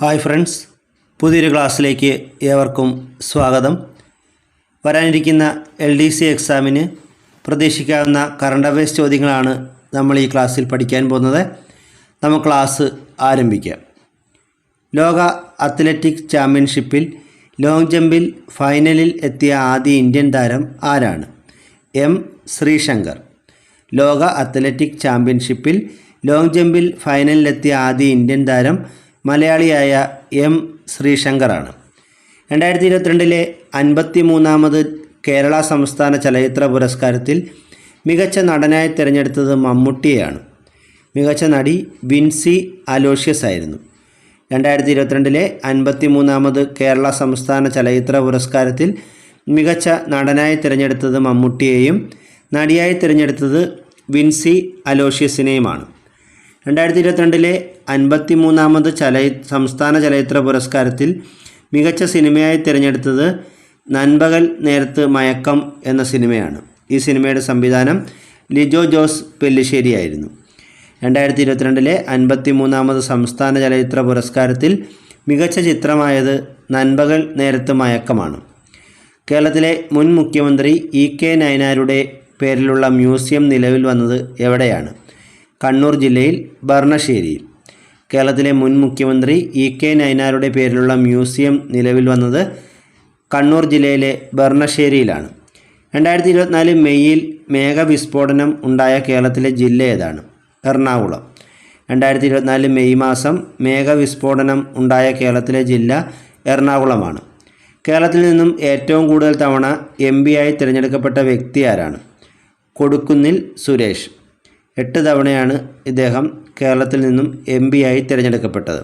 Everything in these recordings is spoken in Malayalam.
ഹായ് ഫ്രണ്ട്സ് പുതിയൊരു ക്ലാസ്സിലേക്ക് ഏവർക്കും സ്വാഗതം. വരാനിരിക്കുന്ന എൽ ഡി സി എക്സാമിന് പ്രതീക്ഷിക്കാവുന്ന കറണ്ട് അഫയേഴ്സ് ചോദ്യങ്ങളാണ് നമ്മൾ ഈ ക്ലാസ്സിൽ പഠിക്കാൻ പോകുന്നത്. നമുക്ക് ക്ലാസ് ആരംഭിക്കാം. ലോക അത്ലറ്റിക് ചാമ്പ്യൻഷിപ്പിൽ ലോങ് ജമ്പിൽ ഫൈനലിൽ എത്തിയ ആദ്യ ഇന്ത്യൻ താരം ആരാണ്? എം ശ്രീശങ്കർ. ലോക അത്ലറ്റിക് ചാമ്പ്യൻഷിപ്പിൽ ലോങ് ജമ്പിൽ ഫൈനലിലെത്തിയ ആദ്യ ഇന്ത്യൻ താരം മലയാളിയായ എം ശ്രീശങ്കറാണ്. രണ്ടായിരത്തി ഇരുപത്തിരണ്ടിലെ അൻപത്തി മൂന്നാമത് കേരള സംസ്ഥാന ചലച്ചിത്ര പുരസ്കാരത്തിൽ മികച്ച നടനായി തിരഞ്ഞെടുത്തത് മമ്മൂട്ടിയെയാണ്. മികച്ച നടി വിൻസി അലോഷ്യസ് ആയിരുന്നു. രണ്ടായിരത്തി ഇരുപത്തിരണ്ടിലെ അൻപത്തി മൂന്നാമത് കേരള സംസ്ഥാന ചലച്ചിത്ര പുരസ്കാരത്തിൽ മികച്ച നടനായി തിരഞ്ഞെടുത്തത് മമ്മൂട്ടിയെയും നടിയായി തിരഞ്ഞെടുത്തത് വിൻസി അലോഷ്യസിനെയുമാണ്. രണ്ടായിരത്തി ഇരുപത്തിരണ്ടിലെ അൻപത്തി മൂന്നാമത് ചല സംസ്ഥാന ചലച്ചിത്ര പുരസ്കാരത്തിൽ മികച്ച സിനിമയായി തിരഞ്ഞെടുത്തത് നൻപകൽ നേരത്ത് മയക്കം എന്ന സിനിമയാണ്. ഈ സിനിമയുടെ സംവിധാനം ലിജോ ജോസ് പെല്ലിശ്ശേരിയായിരുന്നു രണ്ടായിരത്തി ഇരുപത്തിരണ്ടിലെ അൻപത്തി മൂന്നാമത് സംസ്ഥാന ചലച്ചിത്ര പുരസ്കാരത്തിൽ മികച്ച ചിത്രമായത് നൻപകൽ നേരത്ത് മയക്കമാണ്. കേരളത്തിലെ മുൻ മുഖ്യമന്ത്രി ഇ കെ നയനാരുടെ പേരിലുള്ള മ്യൂസിയം നിലവിൽ വന്നത് എവിടെയാണ്? കണ്ണൂർ ജില്ലയിൽ ഭർണശ്ശേരിയിൽ കേരളത്തിലെ മുൻ മുഖ്യമന്ത്രി ഇ കെ നയനാരുടെ പേരിലുള്ള മ്യൂസിയം നിലവിൽ വന്നത് കണ്ണൂർ ജില്ലയിലെ ഭർണശ്ശേരിയിലാണ് രണ്ടായിരത്തി ഇരുപത്തിനാല് മെയ്യിൽ മേഘവിസ്ഫോടനം ഉണ്ടായ കേരളത്തിലെ ജില്ല ഏതാണ്? എറണാകുളം. രണ്ടായിരത്തി ഇരുപത്തിനാല് മെയ് മാസം മേഘവിസ്ഫോടനം ഉണ്ടായ കേരളത്തിലെ ജില്ല എറണാകുളമാണ്. കേരളത്തിൽ നിന്നും ഏറ്റവും കൂടുതൽ തവണ എം ആയി തിരഞ്ഞെടുക്കപ്പെട്ട വ്യക്തി ആരാണ്? കൊടുക്കുന്നിൽ സുരേഷ്. എട്ട് തവണയാണ് ഇദ്ദേഹം കേരളത്തിൽ നിന്നും എം ആയി തിരഞ്ഞെടുക്കപ്പെട്ടത്.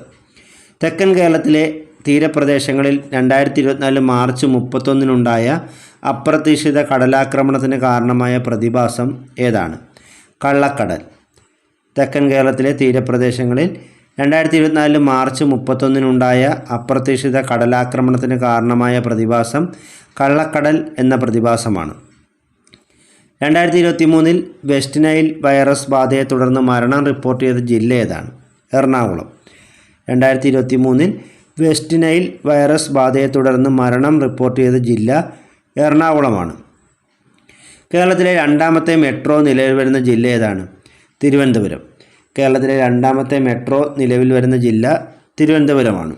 തെക്കൻ കേരളത്തിലെ തീരപ്രദേശങ്ങളിൽ രണ്ടായിരത്തി ഇരുപത്തിനാല് മാർച്ച് മുപ്പത്തൊന്നിനുണ്ടായ അപ്രതീക്ഷിത കടലാക്രമണത്തിന് കാരണമായ പ്രതിഭാസം ഏതാണ്? കള്ളക്കടൽ. തെക്കൻ കേരളത്തിലെ തീരപ്രദേശങ്ങളിൽ രണ്ടായിരത്തി ഇരുപത്തിനാല് മാർച്ച് മുപ്പത്തൊന്നിനുണ്ടായ അപ്രതീക്ഷിത കടലാക്രമണത്തിന് കാരണമായ പ്രതിഭാസം കള്ളക്കടൽ എന്ന പ്രതിഭാസമാണ്. രണ്ടായിരത്തി ഇരുപത്തി മൂന്നിൽ വെസ്റ്റ് നൈൽ വൈറസ് ബാധയെ തുടർന്ന് മരണം റിപ്പോർട്ട് ചെയ്ത ജില്ല ഏതാണ്? എറണാകുളം. രണ്ടായിരത്തി ഇരുപത്തി മൂന്നിൽ വെസ്റ്റ് നൈൽ വൈറസ് ബാധയെ തുടർന്ന് മരണം റിപ്പോർട്ട് ചെയ്ത ജില്ല എറണാകുളമാണ്. കേരളത്തിലെ രണ്ടാമത്തെ മെട്രോ നിലവിൽ വരുന്ന ജില്ല ഏതാണ്? തിരുവനന്തപുരം. കേരളത്തിലെ രണ്ടാമത്തെ മെട്രോ നിലവിൽ വരുന്ന ജില്ല തിരുവനന്തപുരമാണ്.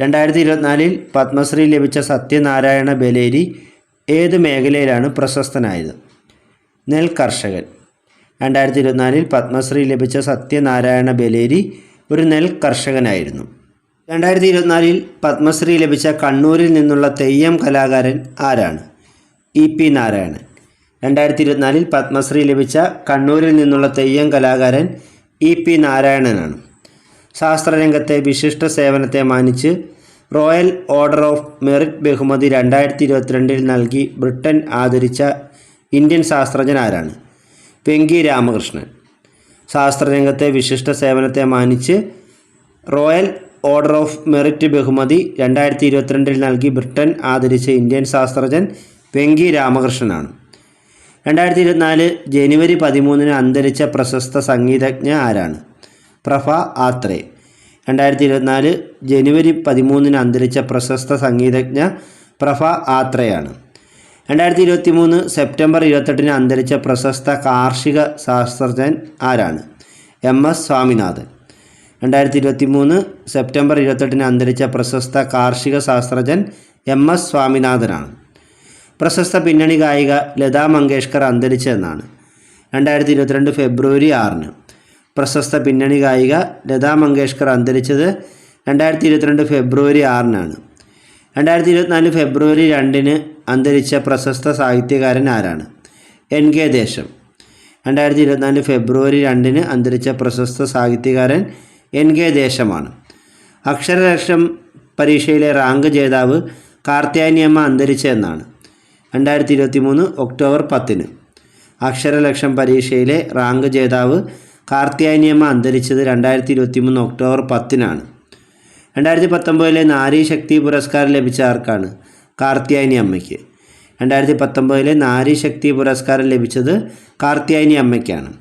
രണ്ടായിരത്തി ഇരുപത്തിനാലിൽ പത്മശ്രീ ലഭിച്ച സത്യനാരായണ ബലേരി ഏത് മേഖലയിലാണ് പ്രശസ്തനായത്? നെൽ കർഷകൻ. രണ്ടായിരത്തി ഇരുപത്തിനാലിൽ പത്മശ്രീ ലഭിച്ച സത്യനാരായണ ബലേരി ഒരു നെൽ കർഷകനായിരുന്നു. രണ്ടായിരത്തി ഇരുപത്തിനാലിൽ പത്മശ്രീ ലഭിച്ച കണ്ണൂരിൽ നിന്നുള്ള തെയ്യം കലാകാരൻ ആരാണ്? E P Narayanan. രണ്ടായിരത്തി ഇരുപത്തിനാലിൽ പത്മശ്രീ ലഭിച്ച കണ്ണൂരിൽ നിന്നുള്ള തെയ്യം കലാകാരൻ ഇ പി നാരായണനാണ്. ശാസ്ത്രരംഗത്തെ വിശിഷ്ട സേവനത്തെ മാനിച്ച് റോയൽ ഓർഡർ ഓഫ് മെറിറ്റ് ബഹുമതി രണ്ടായിരത്തി ഇരുപത്തിരണ്ടിൽ നൽകി ബ്രിട്ടൻ ആദരിച്ച ഇന്ത്യൻ ശാസ്ത്രജ്ഞൻ ആരാണ്? വെങ്കി രാമകൃഷ്ണൻ. ശാസ്ത്രരംഗത്തെ വിശിഷ്ട സേവനത്തെ മാനിച്ച് റോയൽ ഓർഡർ ഓഫ് മെറിറ്റ് ബഹുമതി രണ്ടായിരത്തി ഇരുപത്തിരണ്ടിൽ നൽകി ബ്രിട്ടൻ ആദരിച്ച ഇന്ത്യൻ ശാസ്ത്രജ്ഞൻ വെങ്കി രാമകൃഷ്ണനാണ്. രണ്ടായിരത്തി ഇരുപത്തിനാല് ജനുവരി പതിമൂന്നിന് അന്തരിച്ച പ്രശസ്ത സംഗീതജ്ഞ ആരാണ്? പ്രഭ ആത്രേ. രണ്ടായിരത്തി ഇരുപത്തിനാല് ജനുവരി പതിമൂന്നിന് അന്തരിച്ച പ്രശസ്ത സംഗീതജ്ഞ പ്രഭ ആത്രയാണ്. രണ്ടായിരത്തി ഇരുപത്തി മൂന്ന് സെപ്റ്റംബർ ഇരുപത്തെട്ടിന് അന്തരിച്ച പ്രശസ്ത കാർഷിക ശാസ്ത്രജ്ഞൻ ആരാണ്? എം. എസ്. സ്വാമിനാഥൻ. രണ്ടായിരത്തി ഇരുപത്തി മൂന്ന് സെപ്റ്റംബർ ഇരുപത്തെട്ടിന് അന്തരിച്ച പ്രശസ്ത കാർഷിക ശാസ്ത്രജ്ഞൻ എം. എസ്. സ്വാമിനാഥനാണ്. പ്രശസ്ത പിന്നണി ഗായിക ലതാ മങ്കേഷ്കർ അന്തരിച്ചതെന്നാണ്. രണ്ടായിരത്തി ഇരുപത്തിരണ്ട് ഫെബ്രുവരി ആറിന്. പ്രശസ്ത പിന്നണി ഗായിക ലതാ മങ്കേഷ്കർ അന്തരിച്ചത് രണ്ടായിരത്തി ഇരുപത്തിരണ്ട് ഫെബ്രുവരി ആറിനാണ്. രണ്ടായിരത്തി ഇരുപത്തിനാല് ഫെബ്രുവരി രണ്ടിന് അന്തരിച്ച പ്രശസ്ത സാഹിത്യകാരൻ ആരാണ്? എൻ കെ ദേശം. രണ്ടായിരത്തി ഇരുപത്തിനാല് ഫെബ്രുവരി രണ്ടിന് അന്തരിച്ച പ്രശസ്ത സാഹിത്യകാരൻ എൻ കെ ദേശമാണ്. അക്ഷരലക്ഷം പരീക്ഷയിലെ റാങ്ക് ജേതാവ് കാർത്തിയാനിയമ്മ അന്തരിച്ച എന്നാണ്. രണ്ടായിരത്തി ഇരുപത്തി മൂന്ന് ഒക്ടോബർ പത്തിന് അക്ഷരലക്ഷം പരീക്ഷയിലെ റാങ്ക് ജേതാവ് കാർത്യായനിയമ്മ അന്തരിച്ചത് രണ്ടായിരത്തി ഇരുപത്തി മൂന്ന് ഒക്ടോബർ പത്തിനാണ്. രണ്ടായിരത്തി പത്തൊമ്പതിലെ നാരി ശക്തി പുരസ്കാരം ലഭിച്ച ആർക്കാണ് കാർത്തിയായനി അമ്മയ്ക്ക്? രണ്ടായിരത്തി പത്തൊമ്പതിലെ നാരി ശക്തി പുരസ്കാരം ലഭിച്ചത് കാർത്തിയായനി അമ്മയ്ക്കാണ്.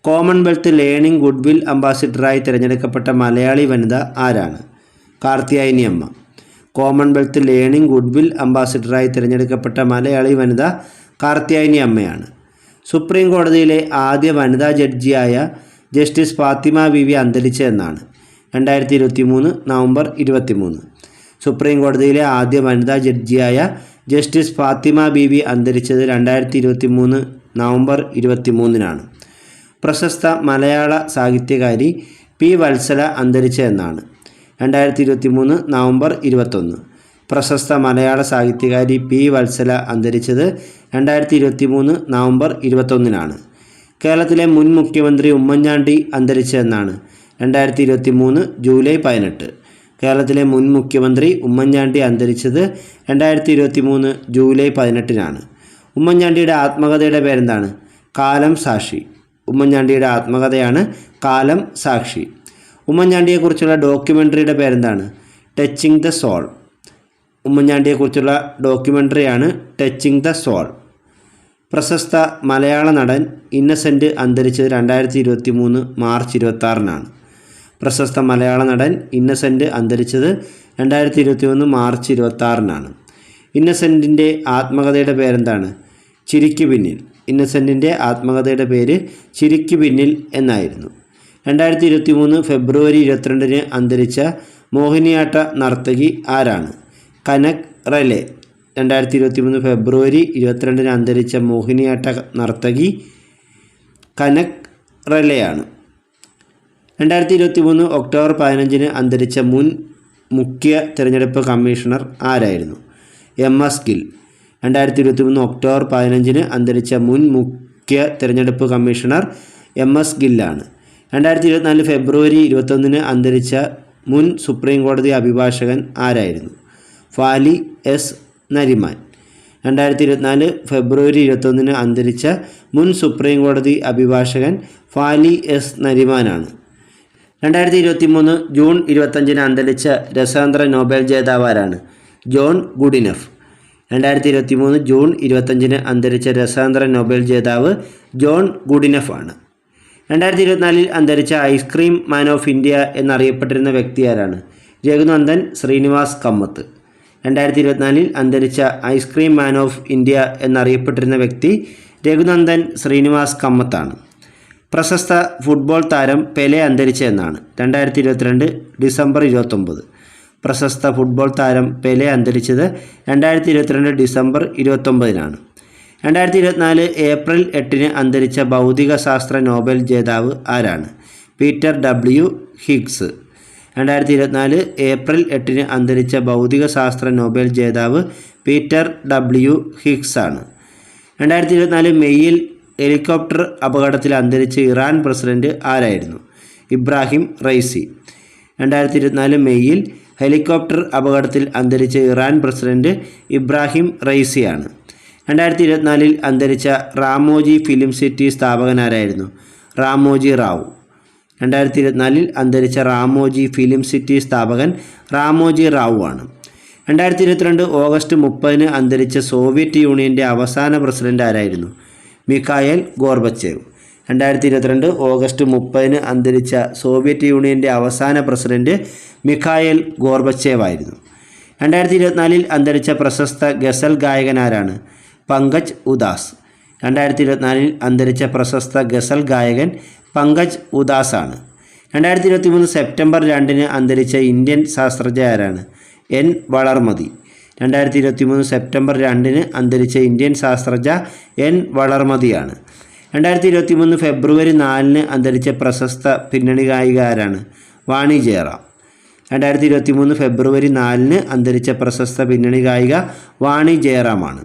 കോമൺവെൽത്ത് ലേണിംഗ് ഗുഡ്വിൽ അംബാസിഡറായി തിരഞ്ഞെടുക്കപ്പെട്ട മലയാളി വനിത ആരാണ്? കാർത്തിയായനി അമ്മ. കോമൺവെൽത്ത് ലേണിംഗ് ഗുഡ്വിൽ അംബാസിഡറായി തിരഞ്ഞെടുക്കപ്പെട്ട മലയാളി വനിത കാർത്തിയായനി അമ്മയാണ്. സുപ്രീം കോടതിയിലെ ആദ്യ വനിതാ ജഡ്ജിയായ ജസ്റ്റിസ് ഫാത്തിമ ബിവി അന്തരിച്ചതെന്നാണ് രണ്ടായിരത്തി ഇരുപത്തി മൂന്ന് നവംബർ ഇരുപത്തി മൂന്ന് സുപ്രീം കോടതിയിലെ ആദ്യ വനിതാ ജഡ്ജിയായ ജസ്റ്റിസ് ഫാത്തിമ ബീവി അന്തരിച്ചത് രണ്ടായിരത്തി ഇരുപത്തി മൂന്ന് നവംബർ ഇരുപത്തി മൂന്നിനാണ് പ്രശസ്ത മലയാള സാഹിത്യകാരി പി വത്സല അന്തരിച്ചതെന്നാണ് രണ്ടായിരത്തി ഇരുപത്തി മൂന്ന് നവംബർ ഇരുപത്തൊന്ന്. പ്രശസ്ത മലയാള സാഹിത്യകാരി പി വത്സല അന്തരിച്ചത് രണ്ടായിരത്തി ഇരുപത്തി മൂന്ന് നവംബർ ഇരുപത്തൊന്നിനാണ്. കേരളത്തിലെ മുൻ മുഖ്യമന്ത്രി ഉമ്മൻചാണ്ടി അന്തരിച്ചതെന്നാണ് രണ്ടായിരത്തി ഇരുപത്തി മൂന്ന് ജൂലൈ പതിനെട്ട്. കേരളത്തിലെ മുൻ മുഖ്യമന്ത്രി ഉമ്മൻചാണ്ടി അന്തരിച്ചത് രണ്ടായിരത്തി ഇരുപത്തി മൂന്ന് ജൂലൈ പതിനെട്ടിനാണ്. ഉമ്മൻചാണ്ടിയുടെ ആത്മകഥയുടെ പേരെന്താണ്? കാലം സാക്ഷി. ഉമ്മൻചാണ്ടിയുടെ ആത്മകഥയാണ് കാലം സാക്ഷി. ഉമ്മൻചാണ്ടിയെക്കുറിച്ചുള്ള ഡോക്യുമെന്ററിയുടെ പേരെന്താണ്? Touching the soul. ഉമ്മൻചാണ്ടിയെക്കുറിച്ചുള്ള ഡോക്യുമെന്ററിയാണ് ടച്ചിങ് ദ സോൾ. പ്രശസ്ത മലയാള നടൻ ഇന്നസെന്റ് അന്തരിച്ചത് രണ്ടായിരത്തി ഇരുപത്തി മൂന്ന് മാർച്ച് ഇരുപത്താറിനാണ് പ്രശസ്ത മലയാള നടൻ ഇന്നസെന്റ് അന്തരിച്ചത് രണ്ടായിരത്തി ഇരുപത്തി മൂന്ന് മാർച്ച് ഇരുപത്താറിനാണ് ഇന്നസെന്റിന്റെ ആത്മകഥയുടെ പേരെന്താണ്? ചിരിക്കു പിന്നിൽ. ഇന്നസെന്റിന്റെ ആത്മകഥയുടെ പേര് ചിരിക്കു പിന്നിൽ എന്നായിരുന്നു. രണ്ടായിരത്തി ഇരുപത്തി മൂന്ന് ഫെബ്രുവരി ഇരുപത്തിരണ്ടിന് അന്തരിച്ച മോഹിനിയാട്ട നർത്തകി ആരാണ്? കനക് റെലെ. രണ്ടായിരത്തി ഇരുപത്തി മൂന്ന് ഫെബ്രുവരി ഇരുപത്തിരണ്ടിന് അന്തരിച്ച മോഹിനിയാട്ട നർത്തകി കനക് റലയാണ് രണ്ടായിരത്തി ഇരുപത്തി മൂന്ന് ഒക്ടോബർ പതിനഞ്ചിന് അന്തരിച്ച മുൻ മുഖ്യ തിരഞ്ഞെടുപ്പ് കമ്മീഷണർ ആരായിരുന്നു? M S Gill. രണ്ടായിരത്തി ഇരുപത്തി മൂന്ന് ഒക്ടോബർ പതിനഞ്ചിന് അന്തരിച്ച മുൻ മുഖ്യ തിരഞ്ഞെടുപ്പ് കമ്മീഷണർ എം എസ് ഗില്ലാണ്. രണ്ടായിരത്തി ഇരുപത്തിനാല് ഫെബ്രുവരി ഇരുപത്തൊന്നിന് അന്തരിച്ച മുൻ സുപ്രീം കോടതി അഭിഭാഷകൻ ആരായിരുന്നു? ഫാലി എസ്. നരിമാൻ. രണ്ടായിരത്തി ഇരുപത്തിനാല് ഫെബ്രുവരി ഇരുപത്തൊന്നിന് അന്തരിച്ച മുൻ സുപ്രീം കോടതി അഭിഭാഷകൻ ഫാലി എസ് നരിമാനാണ്. രണ്ടായിരത്തി ഇരുപത്തി മൂന്ന് ജൂൺ ഇരുപത്തഞ്ചിന് അന്തരിച്ച രസാന്തര നോബൽ ജേതാവാരാണ് ജോൺ ഗുഡിനഫ്. രണ്ടായിരത്തി ഇരുപത്തി മൂന്ന് ജൂൺ ഇരുപത്തഞ്ചിന് അന്തരിച്ച രസാന്തര നോബൽ ജേതാവ് ജോൺ ഗുഡിനഫ് ആണ് രണ്ടായിരത്തി ഇരുപത്തിനാലിൽ അന്തരിച്ച ഐസ്ക്രീം മാൻ ഓഫ് ഇന്ത്യ എന്നറിയപ്പെട്ടിരുന്ന വ്യക്തി ആരാണ് രഘുനന്ദൻ ശ്രീനിവാസ് കമ്മത്ത്. രണ്ടായിരത്തി ഇരുപത്തിനാലിൽ അന്തരിച്ച ഐസ്ക്രീം മാൻ ഓഫ് ഇന്ത്യ എന്നറിയപ്പെട്ടിരുന്ന വ്യക്തി രഘുനന്ദൻ ശ്രീനിവാസ് കമ്മത്താണ്. പ്രശസ്ത ഫുട്ബോൾ താരം പെലെ അന്തരിച്ച എന്നാണ്. രണ്ടായിരത്തി ഇരുപത്തിരണ്ട് ഡിസംബർ ഇരുപത്തൊമ്പത്. പ്രശസ്ത ഫുട്ബോൾ താരം പെലെ അന്തരിച്ചത് രണ്ടായിരത്തി ഇരുപത്തിരണ്ട് ഡിസംബർ ഇരുപത്തൊമ്പതിനാണ്. രണ്ടായിരത്തി ഇരുപത്തിനാല് ഏപ്രിൽ എട്ടിന് അന്തരിച്ച ഭൗതികശാസ്ത്ര നോബൽ ജേതാവ് ആരാണ്? Peter W Higgs. രണ്ടായിരത്തി ഇരുപത്തിനാല് ഏപ്രിൽ എട്ടിന് അന്തരിച്ച ഭൗതിക ശാസ്ത്ര നോബൽ ജേതാവ് പീറ്റർ ഡബ്ല്യു ഹിക്സ് ആണ് രണ്ടായിരത്തി ഇരുപത്തിനാല് മെയ്യിൽ ഹെലികോപ്റ്റർ അപകടത്തിൽ അന്തരിച്ച ഇറാൻ പ്രസിഡന്റ് ആരായിരുന്നു? Ebrahim Raisi. രണ്ടായിരത്തി ഇരുപത്തിനാല് മെയ്യിൽ ഹെലികോപ്റ്റർ അപകടത്തിൽ അന്തരിച്ച ഇറാൻ പ്രസിഡന്റ് ഇബ്രാഹിം റൈസിയാണ്. രണ്ടായിരത്തി ഇരുപത്തിനാലിൽ അന്തരിച്ച റാമോജി ഫിലിം സിറ്റി സ്ഥാപകനാരായിരുന്നു റാമോജി റാവു. രണ്ടായിരത്തി ഇരുപത്തിനാലിൽ അന്തരിച്ച റാമോജി ഫിലിം സിറ്റി സ്ഥാപകൻ റാമോജി റാവു ആണ്. രണ്ടായിരത്തി ഇരുപത്തിരണ്ട് ഓഗസ്റ്റ് മുപ്പതിന് അന്തരിച്ച സോവിയറ്റ് യൂണിയന്റെ അവസാന പ്രസിഡന്റ് ആരായിരുന്നു? Mikhail Gorbachev. രണ്ടായിരത്തി ഇരുപത്തിരണ്ട് ഓഗസ്റ്റ് മുപ്പതിന് അന്തരിച്ച സോവിയറ്റ് യൂണിയന്റെ അവസാന പ്രസിഡന്റ് മിഖായൽ ഗോർബച്ചേവ് ആയിരുന്നു. രണ്ടായിരത്തി ഇരുപത്തിനാലിൽ അന്തരിച്ച പ്രശസ്ത ഗസൽ ഗായകനാരാണ് പങ്കജ് ഉദാസ്. രണ്ടായിരത്തി ഇരുപത്തിനാലിൽ അന്തരിച്ച പ്രശസ്ത ഗസൽ ഗായകൻ പങ്കജ് ഉദാസാണ്. രണ്ടായിരത്തി ഇരുപത്തി മൂന്ന് സെപ്റ്റംബർ രണ്ടിന് അന്തരിച്ച ഇന്ത്യൻ ശാസ്ത്രജ്ഞ ആരാണ് എൻ വളർമതി. രണ്ടായിരത്തി ഇരുപത്തി മൂന്ന് സെപ്റ്റംബർ രണ്ടിന് അന്തരിച്ച ഇന്ത്യൻ ശാസ്ത്രജ്ഞ എൻ വളർമതിയാണ്. രണ്ടായിരത്തി ഇരുപത്തി മൂന്ന് ഫെബ്രുവരി നാലിന് അന്തരിച്ച പ്രശസ്ത പിന്നണി ഗായിക ആരാണ് വാണി ജയറാം. രണ്ടായിരത്തി ഇരുപത്തി മൂന്ന് ഫെബ്രുവരി നാലിന് അന്തരിച്ച പ്രശസ്ത പിന്നണി ഗായിക വാണി ജയറാമാണ്.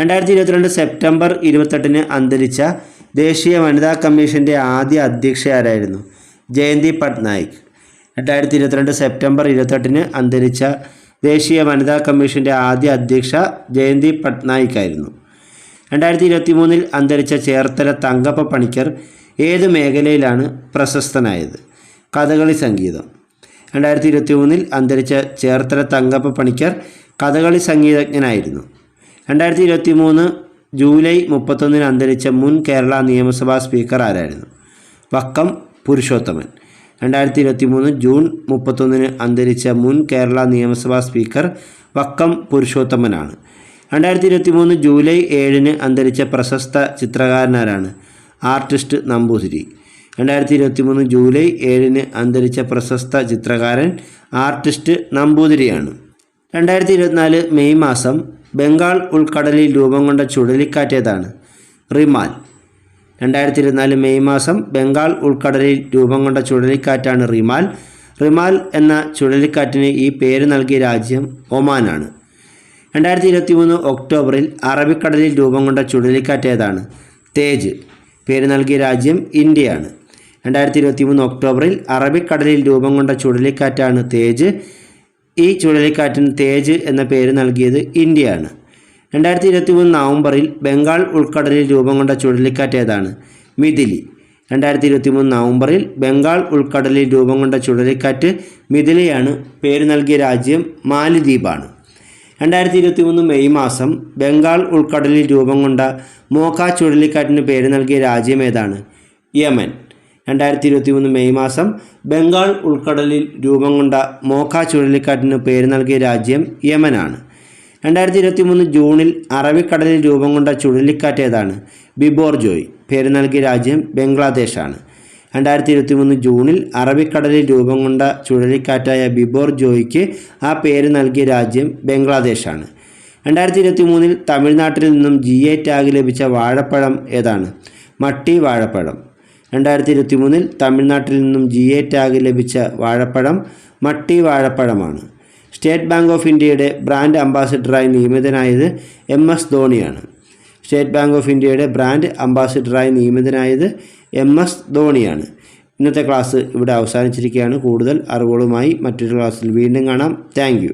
രണ്ടായിരത്തി ഇരുപത്തിരണ്ട് സെപ്റ്റംബർ ഇരുപത്തെട്ടിന് അന്തരിച്ച ദേശീയ വനിതാ കമ്മീഷന്റെ ആദ്യ അധ്യക്ഷ ആരായിരുന്നു ജയന്തി പട്നായിക്. രണ്ടായിരത്തി ഇരുപത്തിരണ്ട് സെപ്റ്റംബർ ഇരുപത്തെട്ടിന് അന്തരിച്ച ദേശീയ വനിതാ കമ്മീഷന്റെ ആദ്യ അധ്യക്ഷ ജയന്തി പട്നായിക് ആയിരുന്നു രണ്ടായിരത്തി ഇരുപത്തി മൂന്നിൽ അന്തരിച്ച ചേർത്തല തങ്കപ്പ പണിക്കർ ഏത് മേഖലയിലാണ് പ്രശസ്തനായത്? കഥകളി സംഗീതം. രണ്ടായിരത്തി ഇരുപത്തി മൂന്നിൽ അന്തരിച്ച ചേർത്തല തങ്കപ്പ പണിക്കർ കഥകളി സംഗീതജ്ഞനായിരുന്നു. രണ്ടായിരത്തി ഇരുപത്തി മൂന്ന് ജൂലൈ മുപ്പത്തൊന്നിന് അന്തരിച്ച മുൻ കേരള നിയമസഭാ സ്പീക്കർ ആരായിരുന്നു? വക്കം പുരുഷോത്തമൻ. രണ്ടായിരത്തി ഇരുപത്തി മൂന്ന് ജൂൺ മുപ്പത്തൊന്നിന് അന്തരിച്ച മുൻ കേരള നിയമസഭാ സ്പീക്കർ വക്കം പുരുഷോത്തമനാണ്. രണ്ടായിരത്തി ഇരുപത്തി മൂന്ന് ജൂലൈ ഏഴിന് അന്തരിച്ച പ്രശസ്ത ചിത്രകാരനാരാണ്? ആർട്ടിസ്റ്റ് നമ്പൂതിരി. രണ്ടായിരത്തി ഇരുപത്തി മൂന്ന് ജൂലൈ ഏഴിന് അന്തരിച്ച പ്രശസ്ത ചിത്രകാരൻ ആർട്ടിസ്റ്റ് നമ്പൂതിരിയാണ്. രണ്ടായിരത്തി ഇരുപത്തിനാല് മെയ് മാസം ബംഗാൾ ഉൾക്കടലിൽ രൂപം കൊണ്ട ചുഴലിക്കാറ്റേതാണ്. റിമാൽ. രണ്ടായിരത്തി ഇരുപത്തിനാല് മെയ് മാസം ബംഗാൾ ഉൾക്കടലിൽ രൂപം കൊണ്ട ചുഴലിക്കാറ്റാണ് റിമാൽ. റിമാൽ എന്ന ചുഴലിക്കാറ്റിന് ഈ പേര് നൽകിയ രാജ്യം ഒമാനാണ്. രണ്ടായിരത്തി ഇരുപത്തി മൂന്ന് ഒക്ടോബറിൽ അറബിക്കടലിൽ രൂപം കൊണ്ട ചുഴലിക്കാറ്റേതാണ്. തേജ്. പേര് നൽകിയ രാജ്യം ഇന്ത്യയാണ്. രണ്ടായിരത്തി ഇരുപത്തി മൂന്ന് ഒക്ടോബറിൽ അറബിക്കടലിൽ രൂപം കൊണ്ട ചുഴലിക്കാറ്റാണ് തേജ്. ഈ ചുഴലിക്കാറ്റിന് തേജ് എന്ന പേര് നൽകിയത് ഇന്ത്യയാണ്. രണ്ടായിരത്തി ഇരുപത്തി മൂന്ന് നവംബറിൽ ബംഗാൾ ഉൾക്കടലിൽ രൂപം കൊണ്ട ചുഴലിക്കാറ്റ് ഏതാണ്? മിഥിലി. രണ്ടായിരത്തി ഇരുപത്തി മൂന്ന് നവംബറിൽ ബംഗാൾ ഉൾക്കടലിൽ രൂപം കൊണ്ട ചുഴലിക്കാറ്റ് മിഥിലിയാണ്. പേര് നൽകിയ രാജ്യം മാലിദ്വീപാണ്. രണ്ടായിരത്തി ഇരുപത്തി മൂന്ന് മെയ് മാസം ബംഗാൾ ഉൾക്കടലിൽ രൂപം കൊണ്ട മോക്ക ചുഴലിക്കാറ്റിന് പേര് നൽകിയ രാജ്യം ഏതാണ്? യമൻ. രണ്ടായിരത്തി ഇരുപത്തി മൂന്ന് മെയ് മാസം ബംഗാൾ ഉൾക്കടലിൽ രൂപം കൊണ്ട മോക്ക ചുഴലിക്കാറ്റിന് പേര് നൽകിയ രാജ്യം യമനാണ്. രണ്ടായിരത്തി ഇരുപത്തി മൂന്ന് ജൂണിൽ അറബിക്കടലിൽ രൂപം കൊണ്ട ചുഴലിക്കാറ്റ് ഏതാണ്? ബിബോർ ജോയ് പേര് നൽകിയ രാജ്യം ബംഗ്ലാദേശാണ്. രണ്ടായിരത്തി ഇരുപത്തി മൂന്ന് ജൂണിൽ അറബിക്കടലിൽ രൂപം കൊണ്ട ചുഴലിക്കാറ്റായ ബിബോർ ജോയ്ക്ക് ആ പേര് നൽകിയ രാജ്യം ബംഗ്ലാദേശാണ്. രണ്ടായിരത്തി ഇരുപത്തി മൂന്നിൽ തമിഴ്നാട്ടിൽ നിന്നും ജി എ ടാഗ് ലഭിച്ച വാഴപ്പഴം ഏതാണ്? മട്ടി വാഴപ്പഴം. രണ്ടായിരത്തി ഇരുപത്തി മൂന്നിൽ തമിഴ്നാട്ടിൽ നിന്നും ജി എ ടാഗ് ലഭിച്ച വാഴപ്പഴം മട്ടി വാഴപ്പഴമാണ്. സ്റ്റേറ്റ് ബാങ്ക് ഓഫ് ഇന്ത്യയുടെ ബ്രാൻഡ് അംബാസിഡറായി നിയമിതനായത് എം എസ് ധോണിയാണ്. സ്റ്റേറ്റ് ബാങ്ക് ഓഫ് ഇന്ത്യയുടെ ബ്രാൻഡ് അംബാസിഡറായി നിയമിതനായത് എം എസ് ധോണിയാണ്. ഇന്നത്തെ ക്ലാസ് ഇവിടെ അവസാനിച്ചിരിക്കുകയാണ്. കൂടുതൽ അറിവുകളുമായി മറ്റൊരു ക്ലാസ്സിൽ വീണ്ടും കാണാം. താങ്ക്